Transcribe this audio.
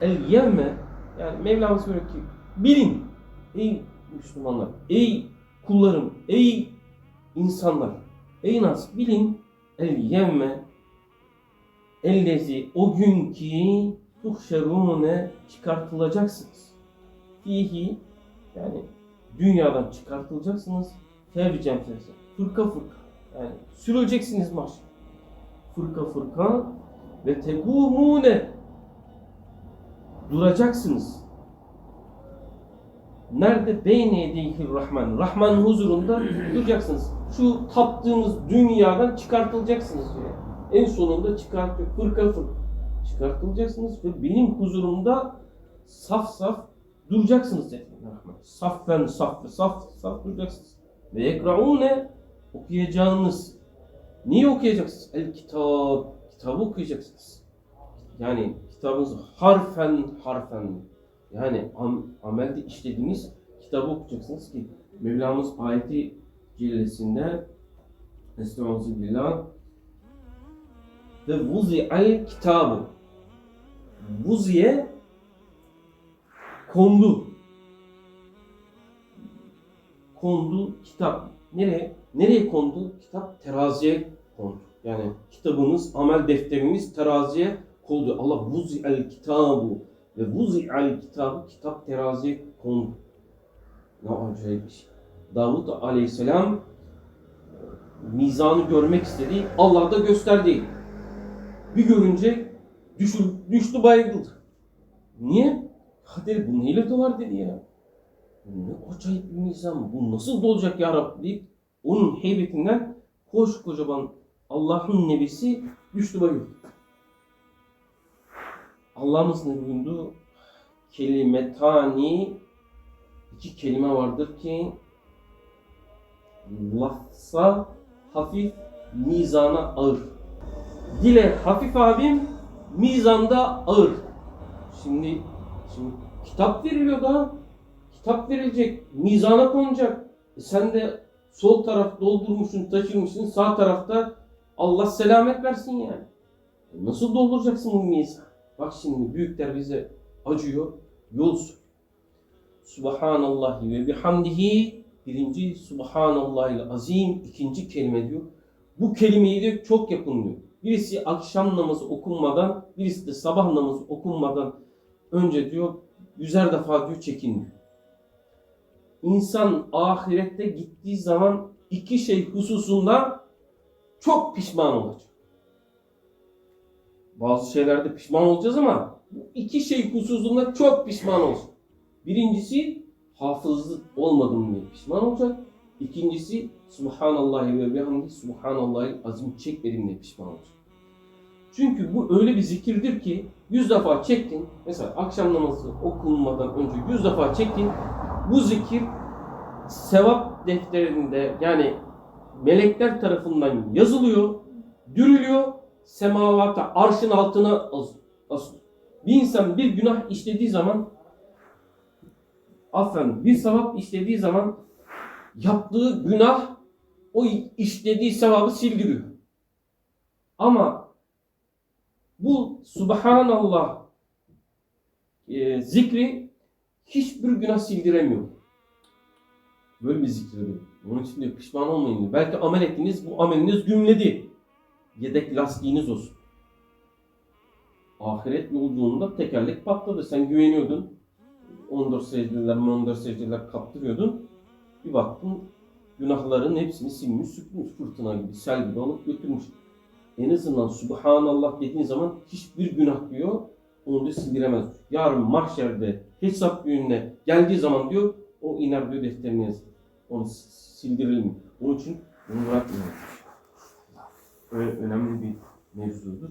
El yevme yani Mevlamız diyor ki bilin ey Müslümanlar, ey kullarım, ey insanlar, ey nas bilin el yevme ellezi o gün ki tuhşerune çıkartılacaksınız. Fihi yani dünyadan çıkartılacaksınız. Fevcen fevcen. Fırka fırka. Yani sürüleceksiniz maş. Fırka fırka ve tegumune duracaksınız. Nerede? Beyne yedeyhir Rahman. Rahman'ın huzurunda duracaksınız. Şu taptığınız dünyadan çıkartılacaksınız diyor. En sonunda çıkartıyor. Fırka fırka. Çıkartılacaksınız ve benim huzurumda saf saf duracaksınız dedi Rahman. Saffen saf saf saf duracaksınız. Ve yekraune okuyacağınız. Niye okuyacaksınız? El kitap. Kitabı okuyacaksınız. Yani kitabınızı harfen harfen. Yani am, amelde işlediğiniz kitabı okuyacaksınız ki Mevlamız ayeti cellesinde Estağfirullah ve vuzi'al kitabı. Vuziye kondu. Kondu kitap. Nereye? Nereye kondu? Kitap teraziye kondu. Yani kitabınız amel defteriniz teraziye kondu Allah vuzi'al kitabı ve vuzi'al kitabı kitap teraziye kondu. Ne acayip bir şey. Davut aleyhisselam e, mizanı görmek istedi Allah da gösterdi bir görünce düşür, düştü bayıldı. Niye? Dedi bu neyle dolar dedi ya? Ne acayip bir mizan bu. Nasıl dolacak ya Rabbi deyip onun heybetinden koskocaman Allah'ın nebisi düştü bayıldı. Allah'ımız ne buyurdu? Kelimetani iki kelime vardır ki lafza hafif mizana ağır. Dile hafif abim mizanda ağır. Şimdi şimdi kitap veriliyor da kitap verilecek, mizana konacak. E sen de sol taraf doldurmuşsun, taşırmışsın, sağ tarafta Allah selamet versin yani. E Nasıl dolduracaksın bu mizan? Bak şimdi büyükler bize acıyor, yol sor. Subhanallahi ve bihamdihi birinci Subhanallahil azim ikinci kelime diyor. Bu kelimeyi de çok yapın diyor. Birisi akşam namazı okunmadan, birisi de sabah namazı okunmadan önce diyor yüzer defa diyor çekin. İnsan ahirette gittiği zaman iki şey hususunda çok pişman olacak. Bazı şeylerde pişman olacağız ama bu iki şey hususunda çok pişman olacak. Birincisi hafızlık olmadım diye pişman olacak. İkincisi Subhanallahi ve bihamdi Subhanallahi azim çekmedim diye pişman olacak. Çünkü bu öyle bir zikirdir ki yüz defa çektin. Mesela akşam namazı okunmadan önce yüz defa çektin. Bu zikir sevap defterinde yani melekler tarafından yazılıyor, dürülüyor, semavata, arşın altına as- asılıyor. Bir insan bir günah işlediği zaman affen bir sevap işlediği zaman yaptığı günah o işlediği sevabı sildiriyor. Ama bu Subhanallah e, zikri hiçbir günah sildiremiyor. Böyle bir zikredir. Onun için diyor pişman olmayın. Belki amel ettiniz bu ameliniz gümledi. Yedek lastiğiniz olsun. Ahiret yolculuğunda tekerlek patladı. Sen güveniyordun. 14 secdeler, 14 secdeler kaptırıyordun. Bir baktın günahların hepsini silmiş, süpürmüş fırtına gibi, sel gibi alıp götürmüş. En azından Subhanallah dediğin zaman hiçbir günah diyor, onu da sildiremez. Yarın mahşerde hesap gününe geldiği zaman diyor, o iner diyor defterine yazar. Onu sildirelim. Onun için bunu bırakmıyor. Önemli bir mevzudur.